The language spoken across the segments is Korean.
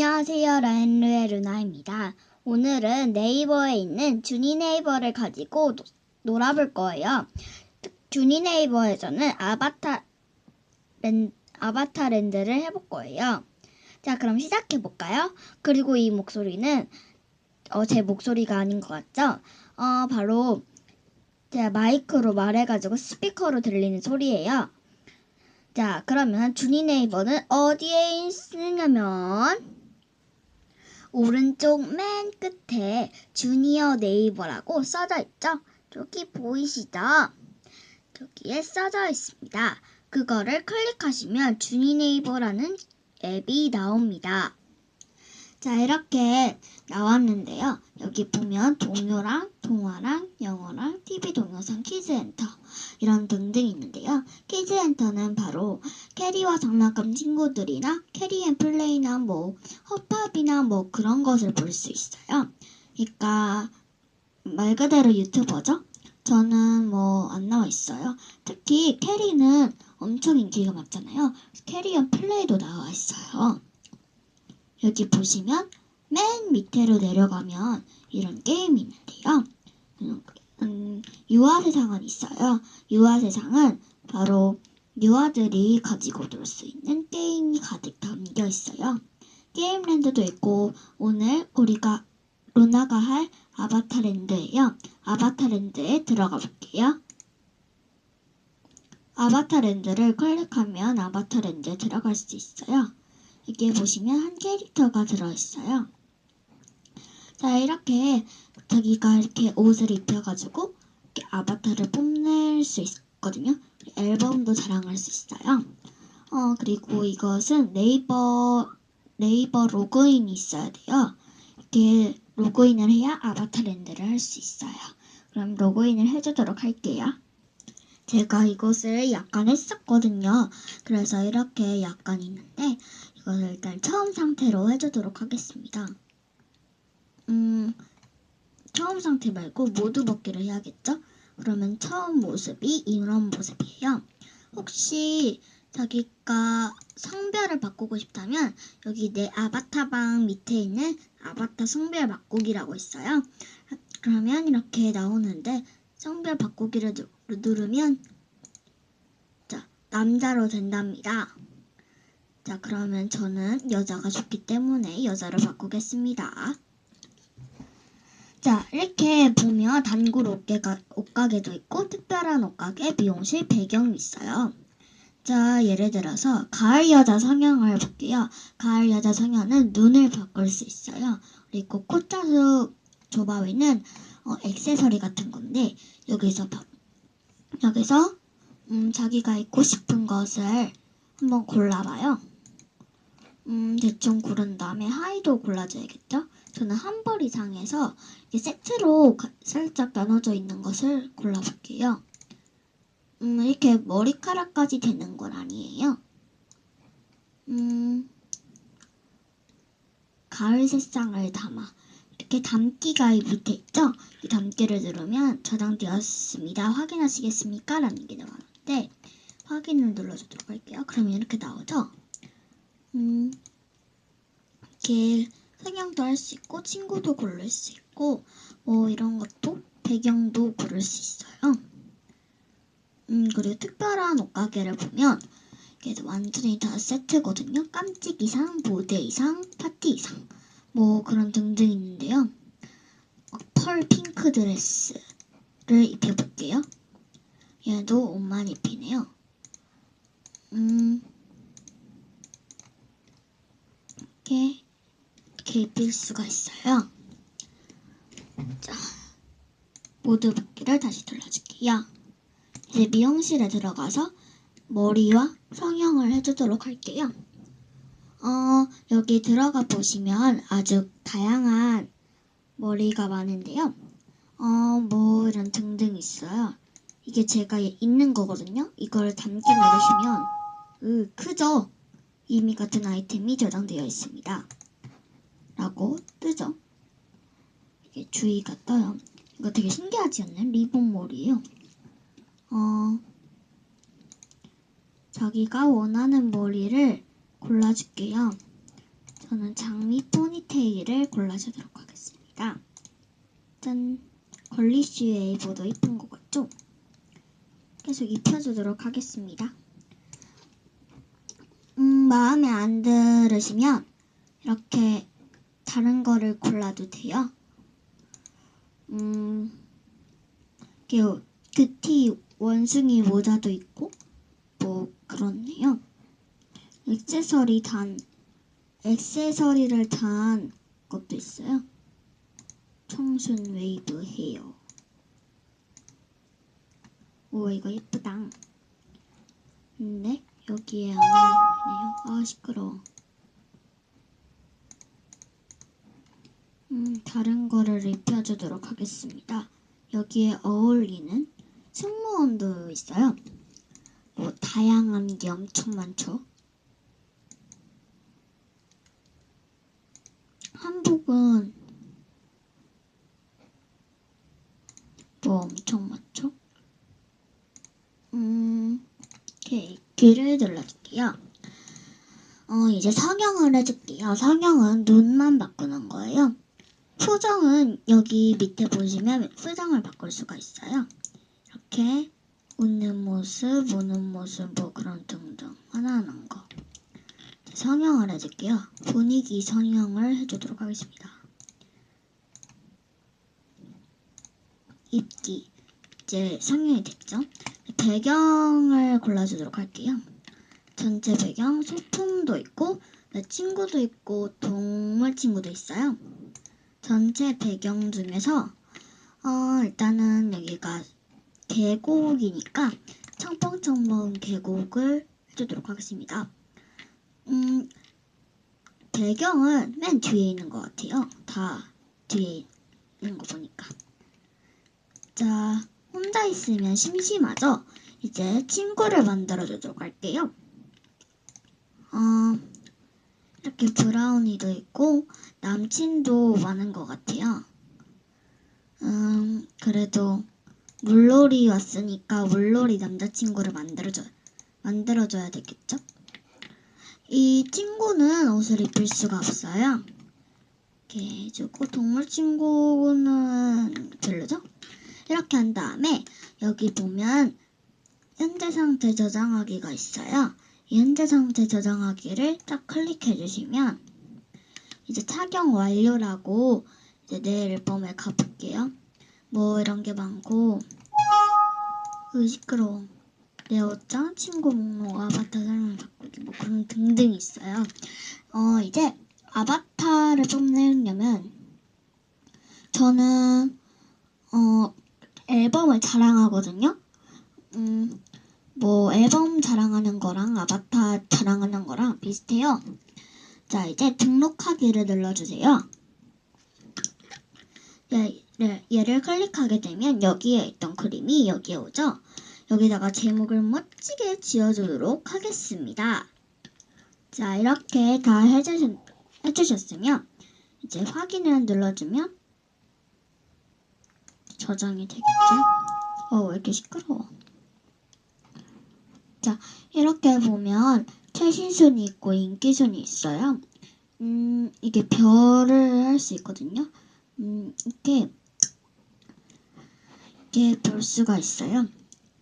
안녕하세요. 라인루의 루나입니다. 오늘은 네이버에 있는 주니 네이버를 가지고 노, 놀아볼 거예요. 주니 네이버에서는 아바타 랜, 아바타 랜드를 해볼 거예요. 자, 그럼 시작해 볼까요? 그리고 이 목소리는 어, 제 목소리가 아닌 것 같죠? 어, 바로 제가 마이크로 말해가지고 스피커로 들리는 소리예요. 자, 그러면 주니 네이버는 어디에 있느냐면 오른쪽 맨 끝에 주니어 네이버라고 써져 있죠? 저기 보이시죠? 저기에 써져 있습니다. 그거를 클릭하시면 주니 네이버라는 앱이 나옵니다. 자, 이렇게 나왔는데요. 여기 보면 동요랑 동화랑 영어랑 TV 동영상 퀴즈엔터 이런 등등 있는데요. 퀴즈엔터는 바로 캐리와 장난감 친구들이나 캐리 앤 플레이나 뭐 허팝이나 뭐 그런 것을 볼 수 있어요. 그러니까 말 그대로 유튜버죠. 저는 뭐 안 나와 있어요. 특히 캐리는 엄청 인기가 많잖아요. 캐리 앤 플레이도 나와 있어요. 여기 보시면 맨 밑으로 내려가면 이런 게임이 있는데요. 음, 음, 유아 세상은 있어요. 유아 세상은 바로 유아들이 가지고 놀 수 있는 게임이 가득 담겨 있어요. 게임랜드도 있고 오늘 우리가 루나가 할 아바타랜드예요. 아바타랜드에 들어가 볼게요. 아바타랜드를 클릭하면 아바타랜드에 들어갈 수 있어요. 여기 보시면 한 캐릭터가 들어있어요. 자, 이렇게 자기가 이렇게 옷을 입혀가지고 이렇게 아바타를 뽐낼 수 있거든요. 앨범도 자랑할 수 있어요. 어, 그리고 이것은 네이버, 네이버 로그인이 있어야 돼요. 이렇게 로그인을 해야 아바타 랜드를 할 수 있어요. 그럼 로그인을 해주도록 할게요. 제가 이것을 약간 했었거든요. 그래서 이렇게 약간 있는데 이것을 일단 처음 상태로 해주도록 하겠습니다. 음, 처음 상태 말고 모두 벗기를 해야겠죠? 그러면 처음 모습이 이런 모습이에요. 혹시 자기가 성별을 바꾸고 싶다면 여기 내 아바타 방 밑에 있는 아바타 성별 바꾸기라고 있어요. 그러면 이렇게 나오는데 성별 바꾸기를 누르면 자 남자로 된답니다. 자 그러면 저는 여자가 좋기 때문에 여자를 바꾸겠습니다. 자, 이렇게 보면 단골 옷가게, 옷가게도 있고 특별한 옷가게, 미용실, 배경이 있어요. 자, 예를 들어서 가을 여자 성형을 볼게요. 가을 여자 성형은 눈을 바꿀 수 있어요. 그리고 꽃자수 조바위는 어, 액세서리 같은 건데 여기서 여기서 음, 자기가 입고 싶은 것을 한번 골라봐요. 음, 대충 고른 다음에 하의도 골라줘야겠죠? 저는 한 벌 이상에서 세트로 살짝 나눠져 있는 것을 골라볼게요. 음, 이렇게 머리카락까지 되는 건 아니에요. 음, 가을 색상을 담아. 이렇게 담기가 밑에 있죠? 이 담기를 누르면 저장되었습니다. 확인하시겠습니까? 라는 게 나오는데 확인을 눌러주도록 할게요. 그러면 이렇게 나오죠? 음, 이렇게 성형도 할 수 있고 친구도 고를 수 있고 뭐 이런 것도 배경도 고를 수 있어요. 음 그리고 특별한 옷가게를 보면 이게 완전히 다 세트거든요. 깜찍 이상, 모델이상, 파티 이상 뭐 그런 등등 있는데요. 펄 핑크 드레스를 입혀볼게요. 얘도 옷만 입히네요. 음 이렇게 입힐 수가 있어요. 자, 모두 벗기를 다시 눌러줄게요. 이제 미용실에 들어가서 머리와 성형을 해주도록 할게요. 어, 여기 들어가 보시면 아주 다양한 머리가 많은데요. 어, 뭐 이런 등등 있어요. 이게 제가 있는 거거든요. 이걸 담기 누르시면 으, 크죠? 이미 같은 아이템이 저장되어 있습니다. 라고 뜨죠. 이게 주의가 떠요. 이거 되게 신기하지 않나요? 리본 머리예요. 어, 자기가 원하는 머리를 골라줄게요. 저는 장미 포니테일을 골라주도록 하겠습니다. 짠! 걸리쉬 웨이브도 이쁜 것 같죠? 계속 입혀주도록 하겠습니다. 음, 마음에 안 들으시면 이렇게 다른 거를 골라도 돼요. 음, 큐티 원숭이 모자도 있고, 뭐, 그렇네요. 액세서리 단, 액세서리를 단 것도 있어요. 청순 웨이브 헤어. 오, 이거 예쁘다. 근데 여기에 안 어울리네요. 아, 시끄러워. 음, 다른 거를 입혀주도록 하겠습니다. 여기에 어울리는 승무원도 있어요. 뭐, 다양한 게 엄청 많죠. 한복은 뭐 엄청 많죠? 음, 이렇게 귀를 눌러줄게요. 어, 이제 성형을 해줄게요. 성형은 눈만 바꾸는 거예요. 표정은 여기 밑에 보시면 표정을 바꿀 수가 있어요. 이렇게 웃는 모습, 우는 모습, 뭐 그런 등등 하나하나 거. 성형을 해줄게요. 분위기 성형을 해주도록 하겠습니다. 입기 이제 성형이 됐죠? 배경을 골라주도록 할게요. 전체 배경 소품도 있고 내 친구도 있고 동물 친구도 있어요. 전체 배경 중에서 어 일단은 여기가 계곡이니까 청봉청봉 계곡을 해주도록 하겠습니다. 음 배경은 맨 뒤에 있는 것 같아요. 다 뒤에 있는 거 보니까. 자, 혼자 있으면 심심하죠? 이제 친구를 만들어 주도록 할게요. 어, 이렇게 브라우니도 있고, 남친도 많은 것 같아요. 음, 그래도 물놀이 왔으니까 물놀이 남자친구를 만들어줘, 만들어줘야 되겠죠? 이 친구는 옷을 입을 수가 없어요. 이렇게 해주고, 동물 친구는 별로죠? 이렇게 한 다음에 여기 보면 현재 상태 저장하기가 있어요. 이 현재 상태 저장하기를 딱 클릭해 주시면 이제 착용 완료라고 이제 내일 앨범에 가볼게요. 뭐 이런 게 많고 으 시끄러워. 내 옷장, 친구 목록, 아바타 설명 바꾸기 뭐 그런 등등 있어요. 어 이제 아바타를 뽐내려면 저는 어 앨범을 자랑하거든요. 음, 뭐 앨범 자랑하는 거랑 아바타 자랑하는 거랑 비슷해요. 자, 이제 등록하기를 눌러주세요. 예, 네, 얘를 클릭하게 되면 여기에 있던 그림이 여기에 오죠. 여기다가 제목을 멋지게 지어주도록 하겠습니다. 자, 이렇게 다 해주셨, 해주셨으면 이제 확인을 눌러주면 저장이 되겠죠? 어, 왜 이렇게 시끄러워? 자, 이렇게 보면 최신순위 있고 인기순위 있어요. 음, 이게 별을 할 수 있거든요. 음, 이렇게, 이렇게 볼 수가 있어요.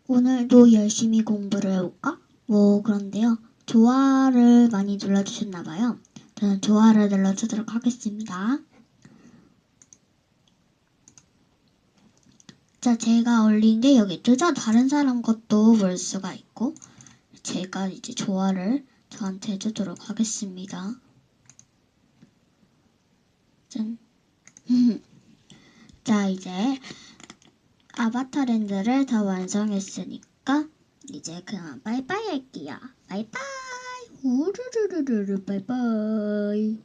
오늘도 열심히 공부를 해볼까? 뭐, 그런데요. 좋아를 많이 눌러주셨나봐요. 저는 좋아를 눌러주도록 하겠습니다. 자, 제가 올린 게 여기 뜨죠? 다른 사람 것도 볼 수가 있고, 제가 이제 조화를 저한테 해주도록 하겠습니다. 짠. 자, 이제 아바타 랜드를 다 완성했으니까, 이제 그만 빠이빠이 할게요. 빠이빠이. 우르르르르 빠이빠이.